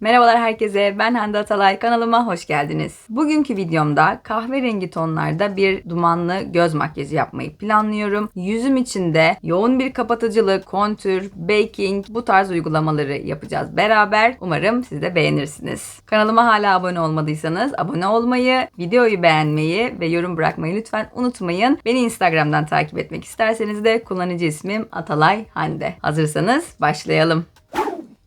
Merhabalar herkese, ben Hande Atalay. Kanalıma hoş geldiniz. Bugünkü videomda kahverengi tonlarda bir dumanlı göz makyajı yapmayı planlıyorum. Yüzüm içinde yoğun bir kapatıcılık, kontür, baking bu tarz uygulamaları yapacağız beraber. Umarım siz de beğenirsiniz. Kanalıma hala abone olmadıysanız abone olmayı, videoyu beğenmeyi ve yorum bırakmayı lütfen unutmayın. Beni Instagram'dan takip etmek isterseniz de kullanıcı ismim Atalay Hande. Hazırsanız başlayalım.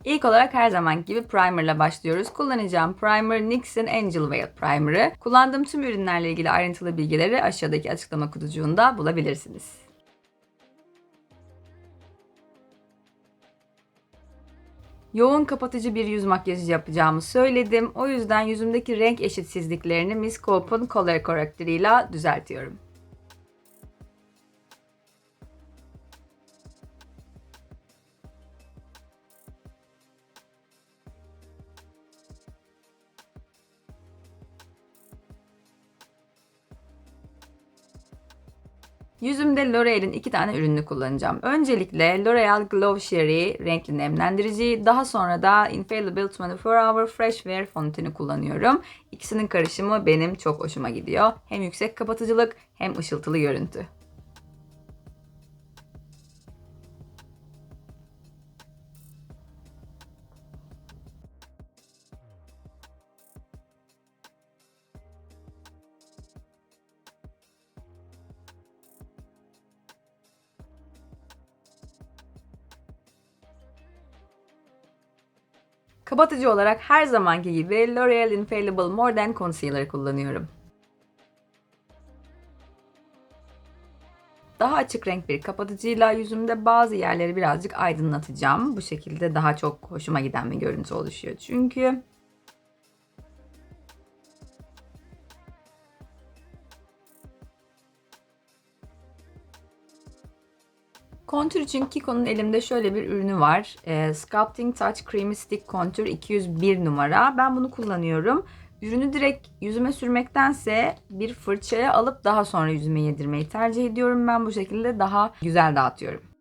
İlk olarak her zaman gibi primerla başlıyoruz. Kullanacağım primer NYX'in Angel Veil Primer'ı. Kullandığım tüm ürünlerle ilgili ayrıntılı bilgileri aşağıdaki açıklama kutucuğunda bulabilirsiniz. Yoğun kapatıcı bir yüz makyajı yapacağımı söyledim. O yüzden yüzümdeki renk eşitsizliklerini Miss Cope'un Color Corrector ile düzeltiyorum. Yüzümde L'Oreal'in iki tane ürününü kullanacağım. Öncelikle L'Oreal Glow Sherry renkli nemlendirici, daha sonra da Infallible 24 Hour Fresh Wear fondöteni kullanıyorum. İkisinin karışımı benim çok hoşuma gidiyor. Hem yüksek kapatıcılık hem ışıltılı görüntü. Kapatıcı olarak her zamanki gibi L'Oreal Infallible More Than Concealer kullanıyorum. Daha açık renk bir kapatıcıyla yüzümde bazı yerleri birazcık aydınlatacağım. Bu şekilde daha çok hoşuma giden bir görüntü oluşuyor çünkü. Kontür için Kiko'nun elimde şöyle bir ürünü var. E, Sculpting Touch Creamy Stick Contour 201 numara. Ben bunu kullanıyorum. Ürünü direkt yüzüme sürmektense bir fırçaya alıp daha sonra yüzüme yedirmeyi tercih ediyorum. Ben bu şekilde daha güzel dağıtıyorum.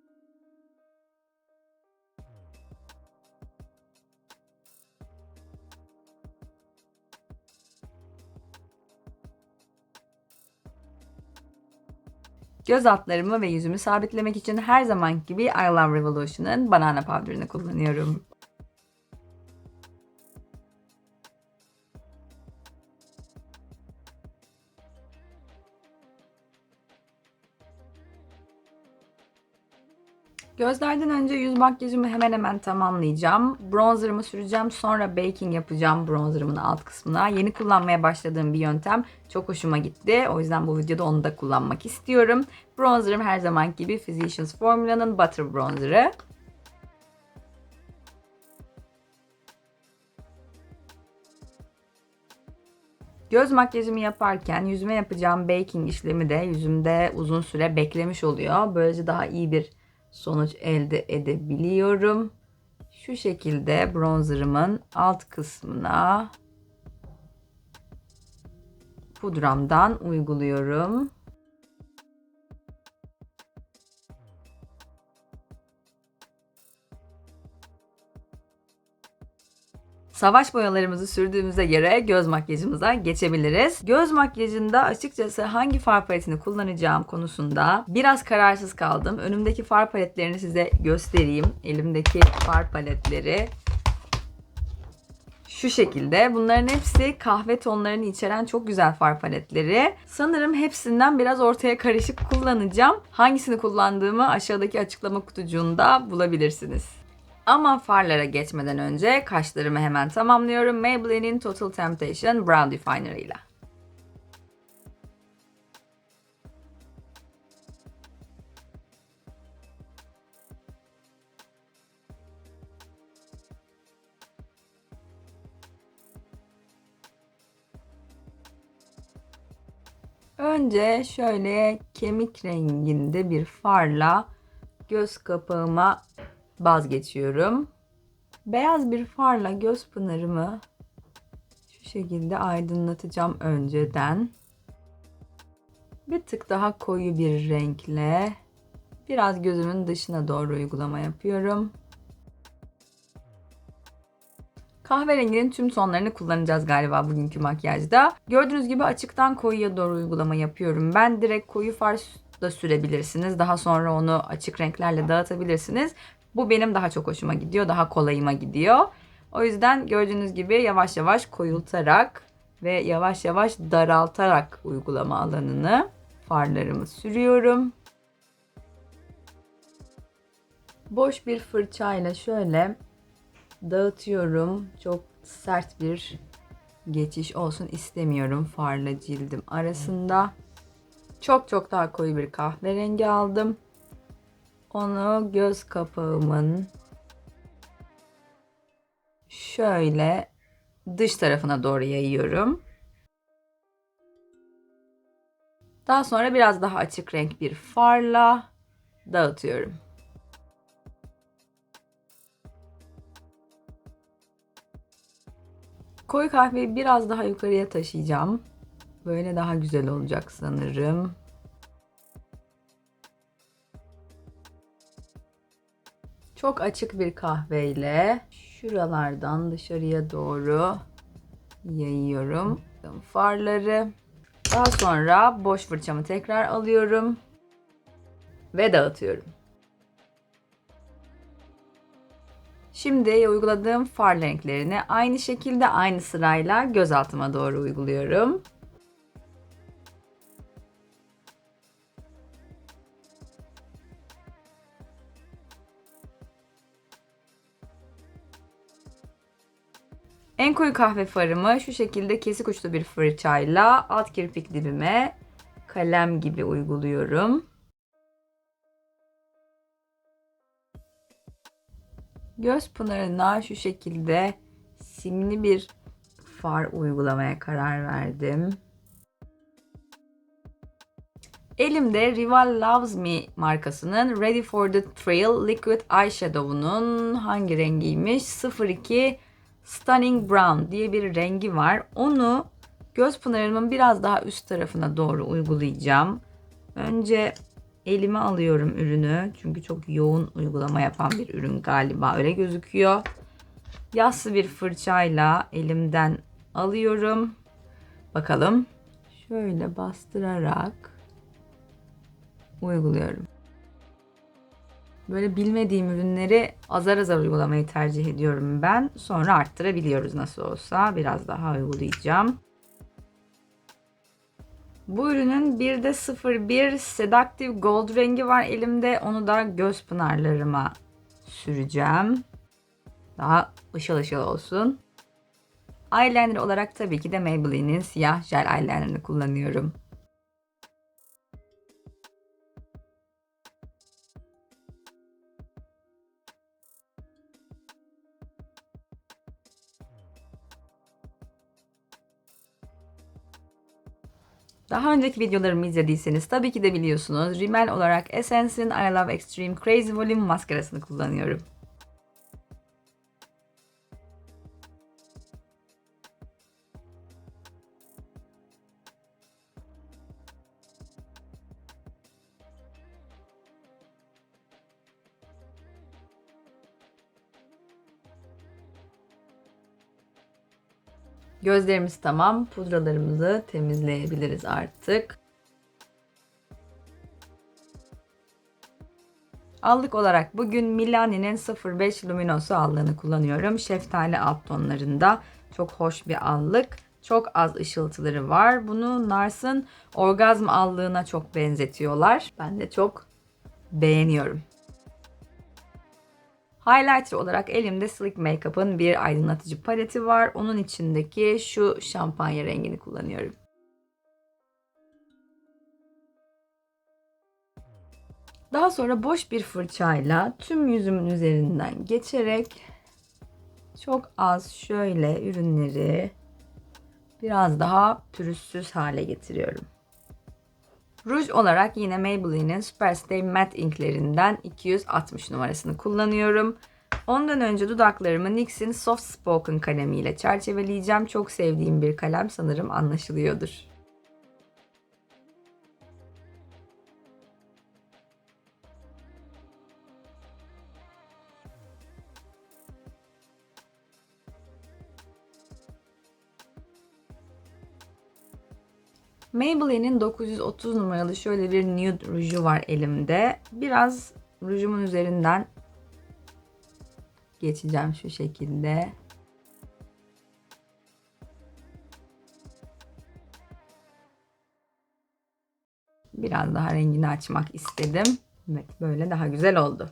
Göz altlarımı ve yüzümü sabitlemek için her zaman gibi I Love Revolution'ın banana powder'ını kullanıyorum. Gözlerden önce yüz makyajımı hemen hemen tamamlayacağım. Bronzerımı süreceğim. Sonra baking yapacağım bronzerımın alt kısmına. Yeni kullanmaya başladığım bir yöntem. Çok hoşuma gitti. O yüzden bu videoda onu da kullanmak istiyorum. Bronzerım her zaman gibi Physicians Formula'nın Butter Bronzer'ı. Göz makyajımı yaparken yüzüme yapacağım baking işlemi de yüzümde uzun süre beklemiş oluyor. Böylece daha iyi bir sonuç elde edebiliyorum. Şu şekilde bronzerımın alt kısmına pudramdan uyguluyorum. Savaş boyalarımızı sürdüğümüze göre göz makyajımıza geçebiliriz. Göz makyajında açıkçası hangi far paletini kullanacağım konusunda biraz kararsız kaldım. Önümdeki far paletlerini size göstereyim. Elimdeki far paletleri şu şekilde. Bunların hepsi kahve tonlarını içeren çok güzel far paletleri. Sanırım hepsinden biraz ortaya karışık kullanacağım. Hangisini kullandığımı aşağıdaki açıklama kutucuğunda bulabilirsiniz. Ama farlara geçmeden önce kaşlarımı hemen tamamlıyorum. Maybelline'in Total Temptation Brow Definer ile. Önce şöyle kemik renginde bir farla göz kapağıma vazgeçiyorum. Beyaz bir farla göz pınarımı şu şekilde aydınlatacağım önceden. Bir tık daha koyu bir renkle biraz gözümün dışına doğru uygulama yapıyorum. Kahverenginin tüm tonlarını kullanacağız galiba bugünkü makyajda. Gördüğünüz gibi açıktan koyuya doğru uygulama yapıyorum. Ben direkt koyu far da sürebilirsiniz. Daha sonra onu açık renklerle dağıtabilirsiniz. Bu benim daha çok hoşuma gidiyor. Daha kolayıma gidiyor. O yüzden gördüğünüz gibi yavaş yavaş koyultarak ve yavaş yavaş daraltarak uygulama alanını farlarımı sürüyorum. Boş bir fırçayla şöyle dağıtıyorum. Çok sert bir geçiş olsun istemiyorum farla cildim arasında. Çok çok daha koyu bir kahverengi aldım. Onu göz kapağımın şöyle dış tarafına doğru yayıyorum. Daha sonra biraz daha açık renk bir farla dağıtıyorum. Koyu kahveyi biraz daha yukarıya taşıyacağım. Böyle daha güzel olacak sanırım. Çok açık bir kahveyle şuralardan dışarıya doğru yayıyorum farları. Daha sonra boş fırçamı tekrar alıyorum ve dağıtıyorum. Şimdi uyguladığım far renklerini aynı şekilde aynı sırayla göz altıma doğru uyguluyorum. En koyu kahve farımı şu şekilde kesik uçlu bir fırçayla alt kirpik dibime kalem gibi uyguluyorum. Göz pınarına şu şekilde simli bir far uygulamaya karar verdim. Elimde Rival Loves Me markasının Ready for the Trail Liquid Eyeshadow'unun hangi rengiymiş? 02 Stunning Brown diye bir rengi var. Onu göz pınarımın biraz daha üst tarafına doğru uygulayacağım. Önce elime alıyorum ürünü. Çünkü çok yoğun uygulama yapan bir ürün galiba öyle gözüküyor. Yassı bir fırçayla elimden alıyorum. Bakalım. Şöyle bastırarak uyguluyorum. Böyle bilmediğim ürünleri azar azar uygulamayı tercih ediyorum ben. Sonra arttırabiliyoruz nasıl olsa. Biraz daha uygulayacağım. Bu ürünün bir de 01 Seductive Gold rengi var elimde. Onu da göz pınarlarıma süreceğim. Daha ışıl ışıl olsun. Eyeliner olarak tabii ki de Maybelline'in siyah jel eyelinerını kullanıyorum. Daha önceki videolarımı izlediyseniz tabii ki de biliyorsunuz. Rimmel olarak Essence'in I Love Extreme Crazy Volume maskarasını kullanıyorum. Gözlerimiz tamam. Pudralarımızı temizleyebiliriz artık. Allık olarak bugün Milani'nin 05 Luminoso allığını kullanıyorum. Şeftali alt tonlarında. Çok hoş bir allık. Çok az ışıltıları var. Bunu Nars'ın orgazm allığına çok benzetiyorlar. Ben de çok beğeniyorum. Highlighter olarak elimde Slick Makeup'ın bir aydınlatıcı paleti var. Onun içindeki şu şampanya rengini kullanıyorum. Daha sonra boş bir fırçayla tüm yüzümün üzerinden geçerek çok az şöyle ürünleri biraz daha pürüzsüz hale getiriyorum. Ruj olarak yine Maybelline'in Superstay Matte inklerinden 260 numarasını kullanıyorum. Ondan önce dudaklarımı NYX'in Soft Spoken kalemiyle çerçeveleyeceğim. Çok sevdiğim bir kalem sanırım anlaşılıyordur. Maybelline'in 930 numaralı şöyle bir nude ruju var elimde. Biraz rujumun üzerinden geçeceğim şu şekilde. Biraz daha rengini açmak istedim. Evet böyle daha güzel oldu.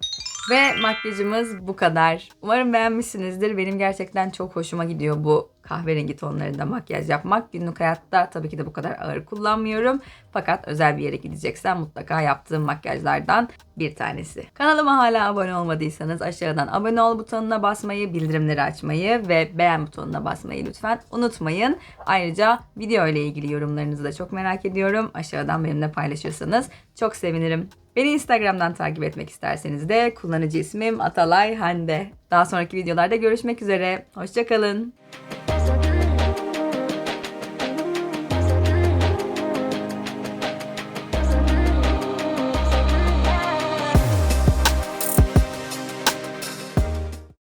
Ve makyajımız bu kadar. Umarım beğenmişsinizdir. Benim gerçekten çok hoşuma gidiyor bu kahverengi tonlarında makyaj yapmak. Günlük hayatta tabii ki de bu kadar ağır kullanmıyorum. Fakat özel bir yere gideceksem mutlaka yaptığım makyajlardan bir tanesi. Kanalıma hala abone olmadıysanız aşağıdan abone ol butonuna basmayı, bildirimleri açmayı ve beğen butonuna basmayı lütfen unutmayın. Ayrıca video ile ilgili yorumlarınızı da çok merak ediyorum. Aşağıdan benimle paylaşırsanız çok sevinirim. Beni Instagram'dan takip etmek isterseniz de kullanıcı ismim Atalay Hande. Daha sonraki videolarda görüşmek üzere. Hoşçakalın.